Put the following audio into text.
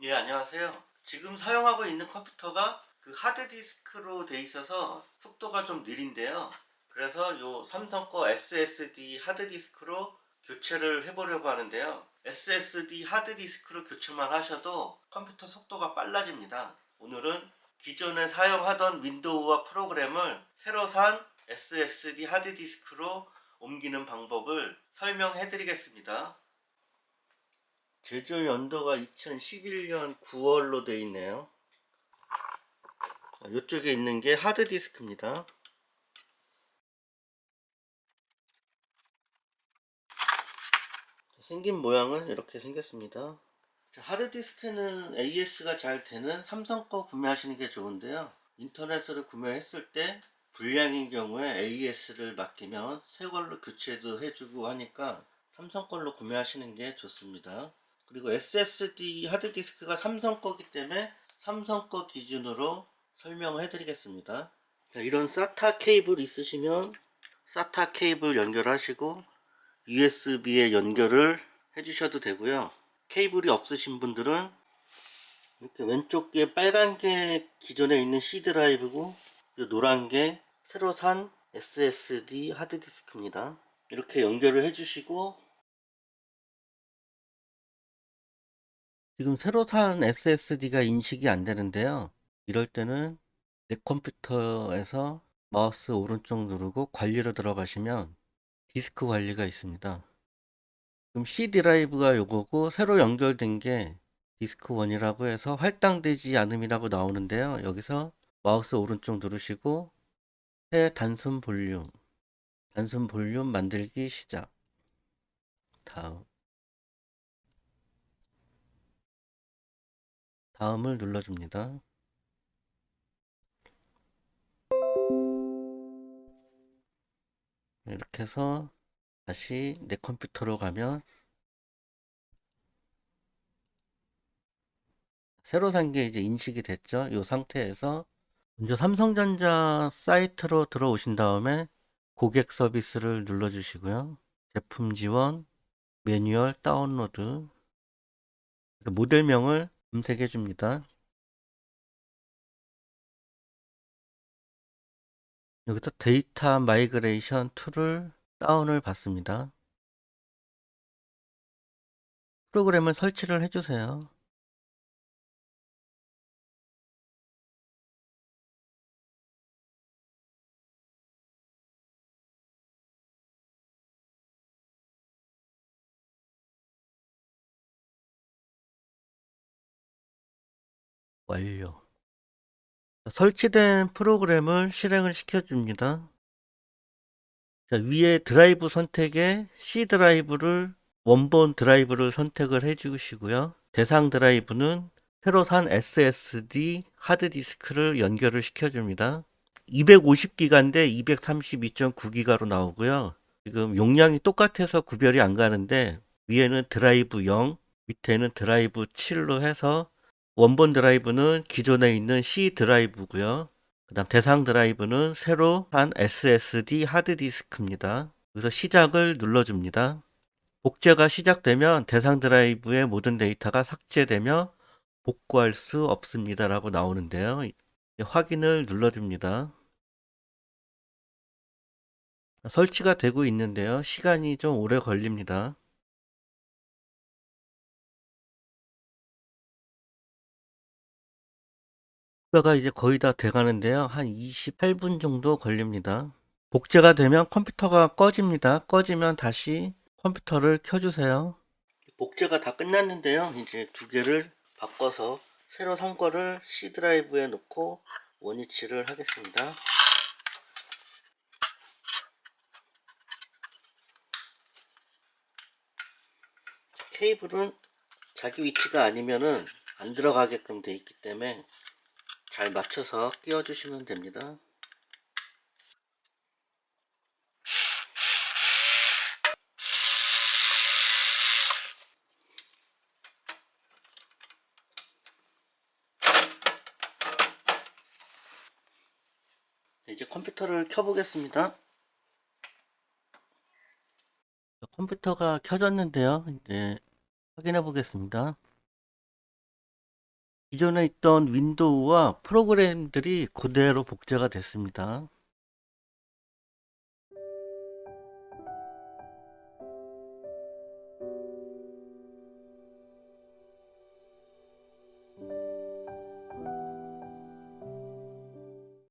예, 안녕하세요. 지금 사용하고 있는 컴퓨터가 그 하드디스크로 돼 있어서 속도가 좀 느린데요. 그래서 요 삼성 거 SSD 하드디스크로 교체를 해보려고 하는데요. SSD 하드디스크로 교체만 하셔도 컴퓨터 속도가 빨라집니다. 오늘은 기존에 사용하던 윈도우와 프로그램을 새로 산 SSD 하드디스크로 옮기는 방법을 설명해 드리겠습니다. 제조 연도가 2011년 9월로 되어 있네요. 이쪽에 있는 게 하드디스크입니다. 생긴 모양은 이렇게 생겼습니다. 자, 하드디스크는 AS가 잘 되는 삼성 거 구매하시는 게 좋은데요. 인터넷으로 구매했을 때 불량인 경우에 AS를 맡기면 새 걸로 교체도 해주고 하니까 삼성 걸로 구매하시는 게 좋습니다. 그리고 SSD 하드디스크가 삼성 거기 때문에 삼성 거 기준으로 설명을 해드리겠습니다. 자, 이런 SATA 케이블 있으시면 SATA 케이블 연결하시고 USB에 연결을 해주셔도 되고요. 케이블이 없으신 분들은 이렇게 왼쪽 게 빨간 게 기존에 있는 C 드라이브고 이 노란 게 새로 산 SSD 하드디스크입니다. 이렇게 연결을 해주시고 지금 새로 산 SSD가 인식이 안 되는데요. 이럴 때는 내 컴퓨터에서 마우스 오른쪽 누르고 관리로 들어가시면 디스크 관리가 있습니다. 지금 C 드라이브가 요거고 새로 연결된 게 디스크 1이라고 해서 할당되지 않음이라고 나오는데요. 여기서 마우스 오른쪽 누르시고 새 단순 볼륨 단순 볼륨 만들기 시작 다음 다음을 눌러줍니다. 이렇게 해서 다시 내 컴퓨터로 가면 새로 산 게 이제 인식이 됐죠. 이 상태에서 먼저 삼성전자 사이트로 들어오신 다음에 고객 서비스를 눌러주시고요. 제품 지원, 매뉴얼 다운로드, 모델명을 검색해 줍니다. 여기서 데이터 마이그레이션 툴을 다운을 받습니다. 프로그램을 설치를 해주세요. 완료. 설치된 프로그램을 실행을 시켜줍니다. 자, 위에 드라이브 선택에 C 드라이브를 원본 드라이브를 선택을 해주시고요. 대상 드라이브는 새로 산 SSD 하드디스크를 연결을 시켜줍니다. 250기가인데 232.9기가로 나오고요. 지금 용량이 똑같아서 구별이 안 가는데 위에는 드라이브 0, 밑에는 드라이브 7로 해서 원본 드라이브는 기존에 있는 C 드라이브고요. 그 다음 대상 드라이브는 새로 한 SSD 하드디스크입니다. 여기서 시작을 눌러줍니다. 복제가 시작되면 대상 드라이브의 모든 데이터가 삭제되며 복구할 수 없습니다. 라고 나오는데요. 확인을 눌러줍니다. 설치가 되고 있는데요. 시간이 좀 오래 걸립니다. 가 이제 거의 다 돼가는데요. 한 28분 정도 걸립니다. 복제가 되면 컴퓨터가 꺼집니다. 꺼지면 다시 컴퓨터를 켜주세요. 복제가 다 끝났는데요. 이제 두 개를 바꿔서 새로 산 거를 C 드라이브에 놓고 원위치를 하겠습니다. 케이블은 자기 위치가 아니면은 안 들어가게끔 돼 있기 때문에 잘 맞춰서 끼워 주시면 됩니다. 이제 컴퓨터를 켜보겠습니다. 컴퓨터가 켜졌는데요. 이제 확인해 보겠습니다. 기존에 있던 윈도우와 프로그램들이 그대로 복제가 됐습니다.